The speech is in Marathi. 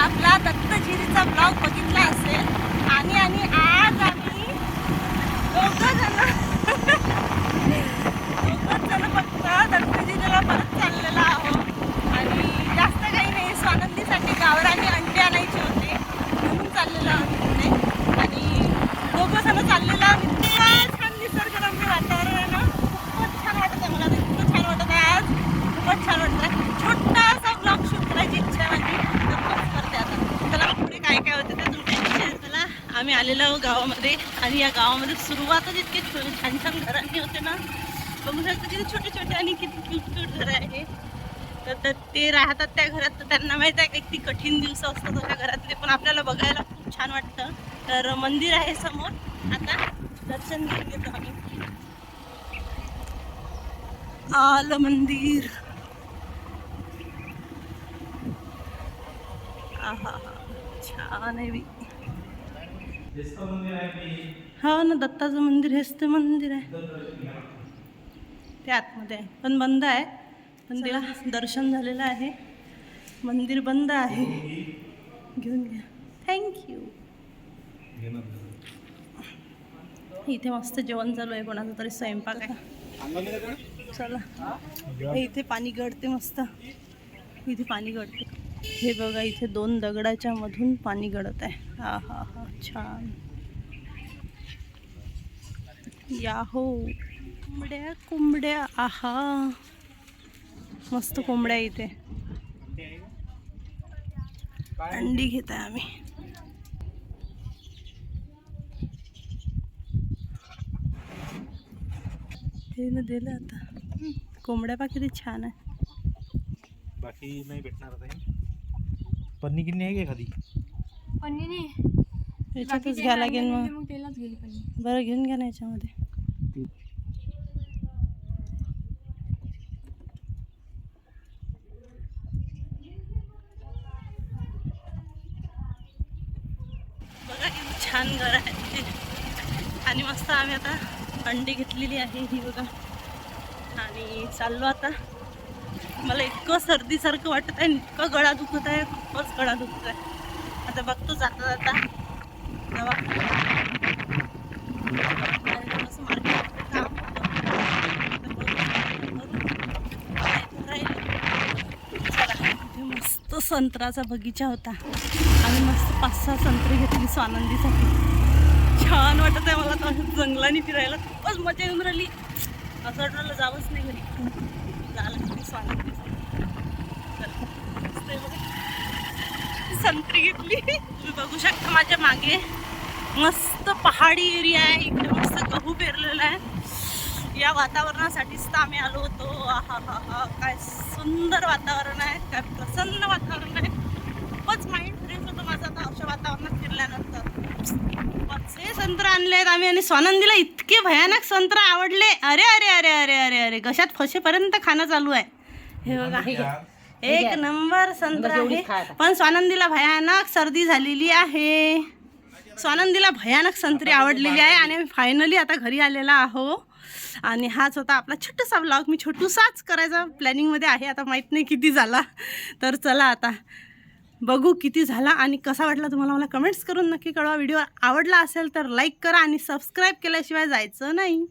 आपला दत्तगिरीचा ब्लॉग बघितला असेल. आणि आणि आज आम्ही दोघं जण दोघं जण फक्त दत्तगिरीला परत चाललेलो आहोत आणि जास्त काही नाही स्वानंदीसाठी गावरानी अंडे आणायचे होते म्हणून चाललेलो आहोत पुढे आणि दोघं जण चाललेलो आहोत इतका छान निसर्गरम्य वातावरण आहे ना खूपच छान वाटत आहे मला तर इतकं छान वाटत आहे आज खूपच छान वाटत आहे छोटासा ब्लॉग शूट करायची इच्छा आहे माझी तर बस करते आता चला पुढे काय काय होते ते तुमच्या चला आम्ही आलेलो आहोत गावामध्ये. आणि या गावामध्ये सुरुवातच इतके छान छान घरांनी होते ना. बघू शकता किती छोटे छोटे आणि किती क्यूट क्यूट घरं आहे. तर ते राहतात त्या घरात. तर त्यांना माहीत आहे का किती कठीण दिवस असतात त्या घरातले. पण आपल्याला बघायला खूप छान वाटतं. तर मंदिर आहे समोर. आता दर्शन घेऊन घेतो आम्ही. आलं मंदिर. आहा छान आहे हो ना दत्ताचं मंदिर हेच ते मंदिर आहे. ते आतमध्ये आहे. पण बंद आहे. पण देवा दर्शन झालेलं आहे. मंदिर बंद आहे. घेऊन घ्या. थँक्यू इथे मस्त जेवण चालू आहे. कोणाचं तरी स्वयंपाक आहे. चला. इथे पाणी गळते मस्त. इथे पाणी गळते. हे बघा इथे दोन दगडाच्या मधून पाणी गळत आहे. हा हा हा छान. याहो कोंबड्या कोंबड्या आहा. मस्त कोंबड्या इथे. अंडी घेत आहे आम्ही. हे ना दिलं आता. कोंबड्या पा किती छान आहे. बाकी नाही भेटणार आता पन्नी किन्नी आहे का एखादी? पन्नी नाही. याच्यातच घ्या लागेल मग. मग तेलाच गेली पन्नी. बरं घेऊन घ्या ना याच्यामध्ये. बघा किती छान घर आहे. आणि मस्त आम्ही आता अंडी घेतलेली आहे ही बघा. आणि चाललो आता. मला इतकं सर्दीसारखं वाटत आहे इतकं गळा दुखत आहे खूपच गळा दुखत आहे. आता बघतो जाता जाता. दवा काम मस्त संत्राचा बगीचा होता. आम्ही मस्त पाच सहा संत्री घेतली स्वानंदीसाठी. छान वाटत आहे मला तर जंगलाने फिरायला. खूपच मजा येऊन राहिली. असं वाटलं जावंच नाही घरी. संत्री घेतली. तुम्ही बघू शकता माझ्या मागे मस्त पहाडी एरिया आहे. इकडे मस्त गहू पेरलेला आहे. या वातावरणासाठीच तर आम्ही आलो होतो. आहा हा हा काय सुंदर वातावरण आहे. काय प्रसन्न वातावरण आहे. खूपच माइंड फ्रेश होतं माझं आता अशा वातावरणात फिरल्यानंतर. खूपच संत्र आणले आहेत आम्ही आणि स्वानंदीला इतके भयानक संत्र आवडले. अरे अरे अरे घशात फसेपर्यंत खाणं चालू आहे? हे बघा. एक नंबर संत्र आहे. पण स्वानंदीला भयानक सर्दी झालेली आहे. स्वानंदीला भयानक संत्री आवडलेली आहे आणि फायनली आता घरी आलेला आहो आणि हाच होता आपला छोटासा ब्लॉग मी छोटूसाच करायचा प्लॅनिंगमध्ये आहे. आता माहीत नाही किती झाला. तर चला आता बघू किती झाला आणि कसा वाटला तुम्हाला मला कमेंट्स करून नक्की कळवा. व्हिडिओ आवडला असेल तर लाईक करा आणि सबस्क्राईब केल्याशिवाय जायचं नाही.